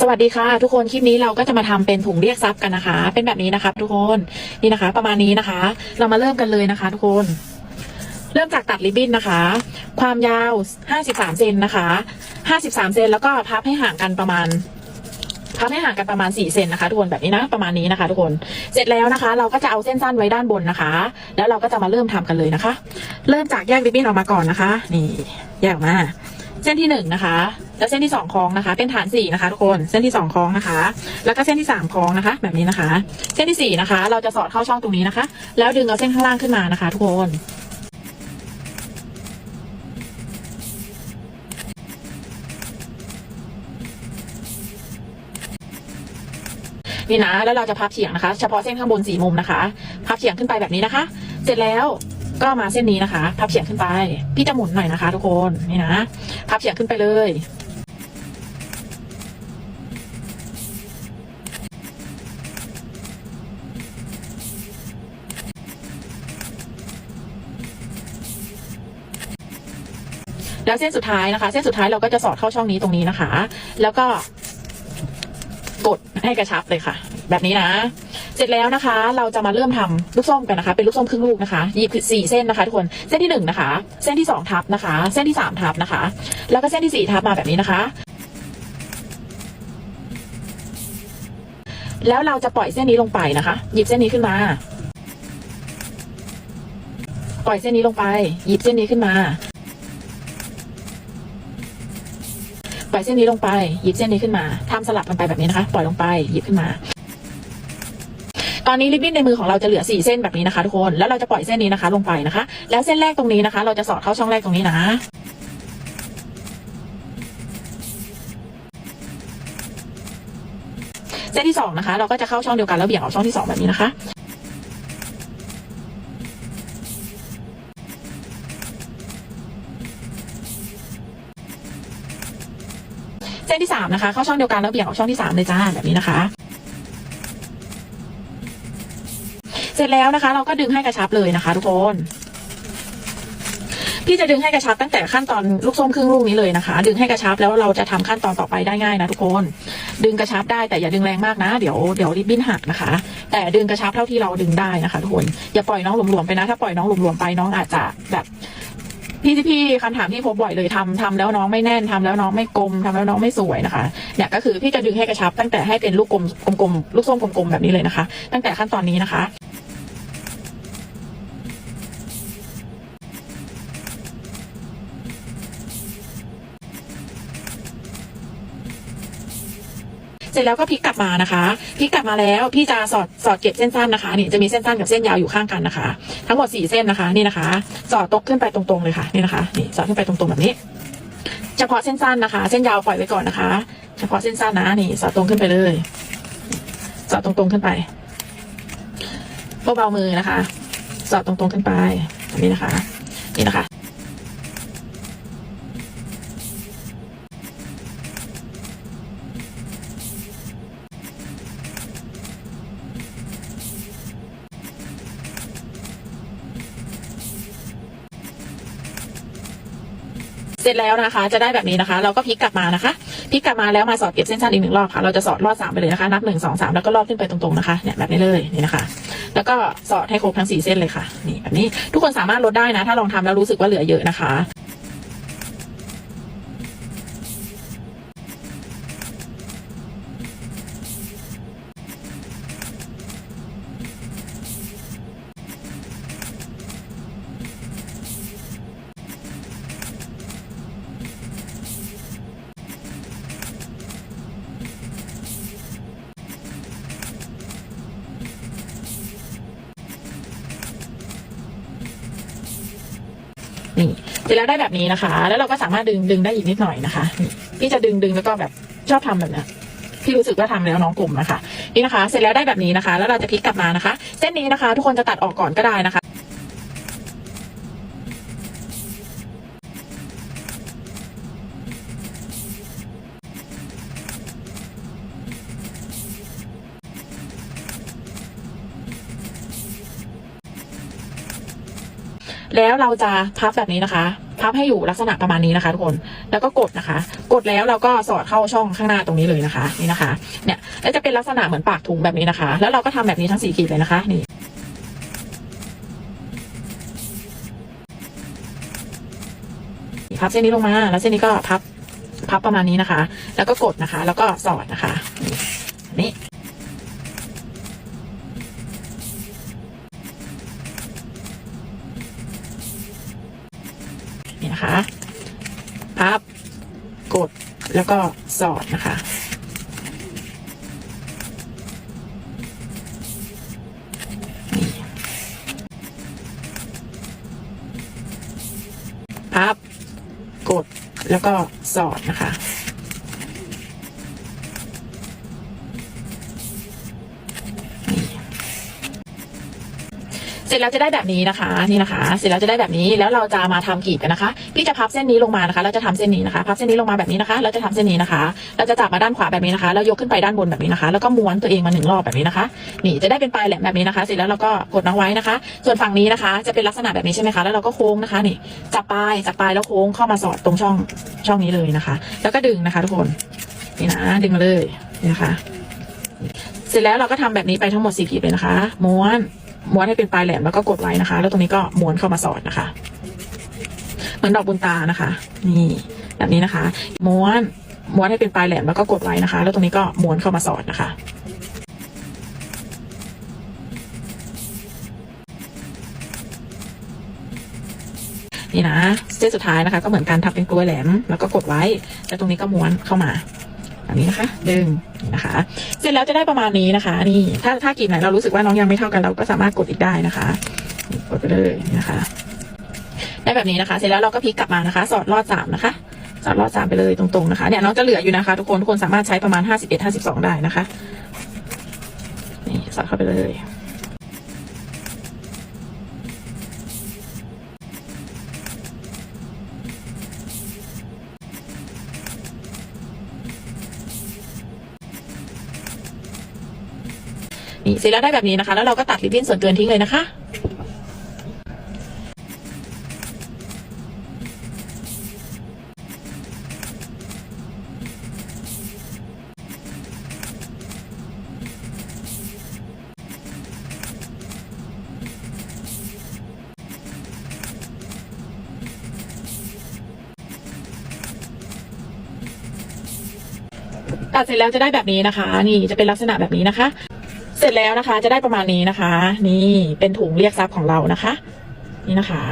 สวัสดีค่ะทุกคนคลิปนี้เราก็จะมาทำเป็นถุงเรียกทรัพย์กันนะคะ เป็นแบบนี้นะคะทุกคนนี่นะคะ ประมาณนี้นะคะ เรามาเริ่มกันเลยนะคะ ทุกคน เริ่มจากตัดริบบิ้นนะคะ ความยาว53เซนนะคะ53เซนแล้วก็พับให้ห่างกันประมาณพับให้ห่างกันประมาณ4เซนนะคะทุกคนแบบนี้นะประมาณนี้นะคะ ทุกคนเสร็จแล้วนะคะ เราก็จะเอาเส้นสั้นไว้ด้านบนนะคะ แล้วเราก็จะมาเริ่มทำกันเลยนะคะ เริ่มจากแยกริบบิ้นออกมาก่อนนะคะ นี่ แยกออกมา เส้นที่หนึ่งนะคะ แล้วเส้นที่สองคล้องนะคะ เป็นฐานสี่นะคะทุกคนเส้นที่สองคล้องนะคะ แล้วก็เส้นที่สามคล้องนะคะ แบบนี้นะคะ เส้นที่สี่นะคะ เราจะสอดเข้าช่องตรงนี้นะคะ แล้วดึงเอาเส้นข้างล่างขึ้นมานะคะ ทุกคนนี่นะแล้วเราจะพับเฉียงนะคะ เฉพาะเส้นข้างบนสี่มุมนะคะ พับเฉียงขึ้นไปแบบนี้นะคะ เสร็จแล้วก็มาเส้นนี้นะคะ พับเฉียงขึ้นไป พี่จะหมุนหน่อยนะคะ ทุกคนนี่นะ พับเฉียงขึ้นไปเลย แล้วเส้นสุดท้ายนะคะ เส้นสุดท้ายเราก็จะสอดเข้าช่องนี้ตรงนี้นะคะ แล้วก็กดให้กระชับเลยค่ะ แบบนี้นะ เสร็จแล้วนะคะ เราจะมาเริ่มทำลูกส้มกันนะคะ เป็นลูกส้มครึ่งลูกนะคะหยิบสี่เส้นนะคะทุกคนเส้นที่หนึ่งนะคะ เส้นที่สองทับนะคะ เส้นที่สามทับนะคะ แล้วก็เส้นที่สี่ทับมาแบบนี้นะคะ แล้วเราจะปล่อยเส้นนี้ลงไปนะคะ หยิบเส้นนี้ขึ้นมา ปล่อยเส้นนี้ลงไป หยิบเส้นนี้ขึ้นมา ล่อยเส้นนี้ลงไป หยิบเส้นนี้ขึ้นมาทำสลับกันไปแบบนี้นะคะ ปล่อยลงไป หยิบขึ้นมา ตอนนี้ริบบิ้นในมือของเราจะเหลือสี่เส้นแบบนี้นะคะทุกคน แล้วเราจะปล่อยเส้นนี้นะคะ ลงไปนะคะ แล้วเส้นแรกตรงนี้นะคะ เราจะสอดเข้าช่องแรกตรงนี้นะเส้นที่สองนะคะ เราก็จะเข้าช่องเดียวกันแล้วเบี่ยงออกช่องที่สองแบบนี้นะคะ เส้นที่สามนะคะ เข้าช่องเดียวกันแล้วเบี่ยงออกช่องที่สามเลยจ้าแบบนี้นะคะ เสร็จแล้วนะคะ เราก็ดึงให้กระชับเลยนะคะ ทุกคนพี่จะดึงให้กระชับตั้งแต่ขั้นตอนลูกส้มครึ่งลูกนี้เลยนะคะ ดึงให้กระชับแล้วเราจะทำขั้นตอนต่อไปได้ง่ายนะทุกคน ดึงกระชับได้แต่อย่าดึงแรงมากนะ เดี๋ยวเดี๋ยวริบบิ้นหักนะคะ แต่ดึงกระชับเท่าที่เราดึงได้นะคะ ทุกคนอย่าปล่อยน้องหลวมๆไปนะ ถ้าปล่อยน้องหลวมๆไปน้องอาจจะแบบ พี่ที่พี่คำถามที่พบบ่อยเลยทำทำแล้วน้องไม่แน่นทำแล้วน้องไม่กลมทำแล้วน้องไม่สวยนะคะเนี่ยก็คือพี่จะดึงให้กระชับตั้งแต่ให้เป็นลูกกลมกลมๆลูกส้มกลมๆแบบนี้เลยนะคะ ตั้งแต่ขั้นตอนนี้นะคะ สร็จแล้วก็พลิกกลับมานะคะพลิกกลับมาแล้วพี่จะสอดสอดเก็บเส้นสั้นนะคะนี่จะมีเส้นสั้นกับเส้นยาวอยู่ข้างกันนะคะ ทั้งหมดสี่เส้นนะคะนี่นะคะ สอดตกขึ้นไปตรงๆเลยค่ะนี่นะคะนี่สอดขึ้นไปตรงๆแบบนี้ เฉพาะเส้นสั้นนะคะ เส้นยาวปล่อยไว้ก่อนนะคะ เฉพาะเส้นสั้นนะนี่สอดตรงขึ้นไปเลย สอดตรงๆขึ้นไปเบาๆมือนะคะ สอดตรงๆขึ้นไปแบบนี้นะคะ นี่นะคะ สร็จแล้วนะคะ จะได้แบบนี้นะคะ เราก็พลิกกลับมานะคะพลิกกลับมาแล้วมาสอดเก็บเส้นสั้นอีกหนึ่งรอบค่ะ เราจะสอดรอดสามไปเลยนะคะ นับหนึ่งสองสามแล้วก็รอดขึ้นไปตรงๆนะคะเนี่ยแบบนี้เลยนี่นะคะ แล้วก็สอดให้ครบทั้งสี่เส้นเลยค่ะนี่แบบนี้ทุกคนสามารถลดได้นะ ถ้าลองทำแล้วรู้สึกว่าเหลือเยอะนะคะ เสร็จแล้วได้แบบนี้นะคะ แล้วเราก็สามารถดึงดึงได้อีกนิดหน่อยนะคะนี่พี่จะดึงดึงแล้วก็แบบชอบทำแบบนี้ยพี่รู้สึกว่าทำแล้วน้องกลุ่มนะคะ นี่นะคะ เสร็จแล้วได้แบบนี้นะคะ แล้วเราจะพลิกกลับมานะคะ เส้นนี้นะคะ ทุกคนจะตัดออกก่อนก็ได้นะคะ แล้วเราจะพับแบบนี้นะคะ พับให้อยู่ลักษณะประมาณนี้นะคะ ทุกคนแล้วก็กดนะคะ กดแล้วเราก็สอดเข้าช่องข้างหน้าตรงนี้เลยนะคะ นี่นะคะ เนี่ยแล้วจะเป็นลักษณะเหมือนปากถุงแบบนี้นะคะ แล้วเราก็ทำแบบนี้ทั้งสี่ขีดเลยนะคะนี่พับเส้นนี้ลงมา แล้วเส้นนี้ก็พับพับประมาณนี้นะคะ แล้วก็กดนะคะ แล้วก็สอดนะคะ นี่ นะคะพับกดแล้วก็สอดนะคะ พับกดแล้วก็สอดนะคะ เสร็จแล้วจะได้แบบนี้นะคะนี่นะคะ เสร็จแล้วจะได้แบบนี้แล้วเราจะมาทำกีบกันนะคะพี่จะพับเส้นนี้ลงมานะคะ เราจะทำเส้นนี้นะคะ พับเส้นนี้ลงมาแบบนี้นะคะ เราจะทำเส้นนี้นะคะ เราจะจับมาด้านขวาแบบนี้นะคะแล้วยกขึ้นไปด้านบนแบบนี้นะคะ แล้วก็ม้วนตัวเองมาหนึ่งรอบแบบนี้นะคะ นี่จะได้เป็นปลายแหลมแบบนี้นะคะ เสร็จแล้วเราก็กดน้องไว้นะคะ ส่วนฝั่งนี้นะคะ จะเป็นลักษณะแบบนี้ใช่ไหมคะแล้วเราก็โค้งนะคะนี่จับปลายจับปลายแล้วโค้งเข้ามาสอดตรงช่องช่องนี้เลยนะคะ แล้วก็ดึงนะคะ ทุกคนนี่นะดึงมาเลยนะคะ เสร็จแล้วเราก็ทำแบบนี้ไปทั้งหมดสี่ขีดเลยนะคะ ม้วน ม้วนให้เป็นปลายแหลมแล้วก็กดไว้นะคะ แล้วตรงนี้ก็ม้วนเข้ามาสอดนะคะเหมือนดอกบุญตานะคะ นี่แบบนี้นะคะ ม้วนม้วนให้เป็นปลายแหลมแล้วก็กดไว้นะคะ แล้วตรงนี้ก็ม้วนเข้ามาสอดนะคะนี่นะเส้นสุดท้ายนะคะ ก็เหมือนการทำเป็นกล้วยแหลม แล้วก็กดไว้ แล้วตรงนี้ก็ม้วนเข้ามา แบบนี้นะคะดึงนะคะ เสร็จแล้วจะได้ประมาณนี้นะคะ นี่ถ้าถ้ากีบไหนเรารู้สึกว่าน้องยังไม่เท่ากันเราก็สามารถกดอีกได้นะคะกดไปเลยนะคะ ได้แบบนี้นะคะ เสร็จแล้วเราก็พลิกกลับมานะคะ สอดรอดสามนะคะสอดรอดสามไปเลยตรงๆนะคะเนี่ยน้องจะเหลืออยู่นะคะ ทุกคนทุกคนสามารถใช้ประมาณห้าสิบเอ็ดห้าสิบสองได้นะคะนี่สอดเข้าไปเลย นี่เสร็จแล้วได้แบบนี้นะคะ แล้วเราก็ตัดริบบิ้นส่วนเกินทิ้งเลยนะคะตัดเสร็จแล้วจะได้แบบนี้นะคะ นี่จะเป็นลักษณะแบบนี้นะคะ ร็จแล้วนะคะ จะได้ประมาณนี้นะคะ นี่เป็นถุงเรียกทรัพย์ของเรานะคะ นี่นะคะ